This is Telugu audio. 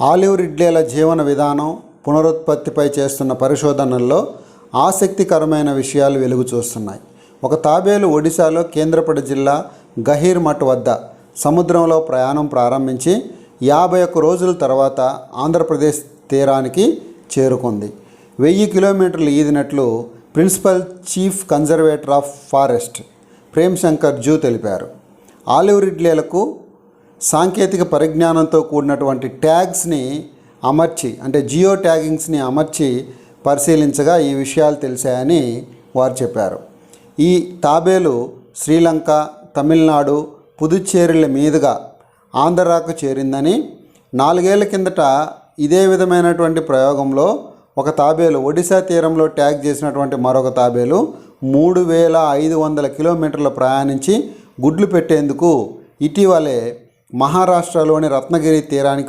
ఆలివ్ రిడ్లేల జీవన విధానం పునరుత్పత్తిపై చేస్తున్న పరిశోధనల్లో ఆసక్తికరమైన విషయాలు వెలుగు చూస్తున్నాయి. ఒక తాబేలు ఒడిశాలో కేంద్రపడి జిల్లా గహీర్ మఠ్ వద్ద సముద్రంలో ప్రయాణం ప్రారంభించి యాభై ఒక్క రోజుల తర్వాత ఆంధ్రప్రదేశ్ తీరానికి చేరుకుంది. వెయ్యి కిలోమీటర్లు ఈదినట్లు principal chief conservator of forest Prem Shankar zoo తెలిపారు. ఆలివ్ రిడ్లేలకు సాంకేతిక పరిజ్ఞానంతో కూడినటువంటి ట్యాగ్స్ని అమర్చి అంటే జియో ట్యాగింగ్స్ని అమర్చి పరిశీలించగా ఈ విషయాలు తెలిసాయని వారు చెప్పారు. ఈ తాబేలు శ్రీలంక తమిళనాడు పుదుచ్చేరిల మీదుగా ఆంధ్రాకు చేరిందని నాలుగేళ్ళ కిందట ఇదే విధమైనటువంటి ప్రయోగంలో ఒక తాబేలు ఒడిశా తీరంలో ట్యాగ్ చేసినటువంటి మరొక తాబేలు మూడు వేల ఐదు వందల కిలోమీటర్లు ప్రయాణించి గుడ్లు పెట్టేందుకు ఇటీవలే మహారాష్ట్రలోని రత్నగిరి తీరానికి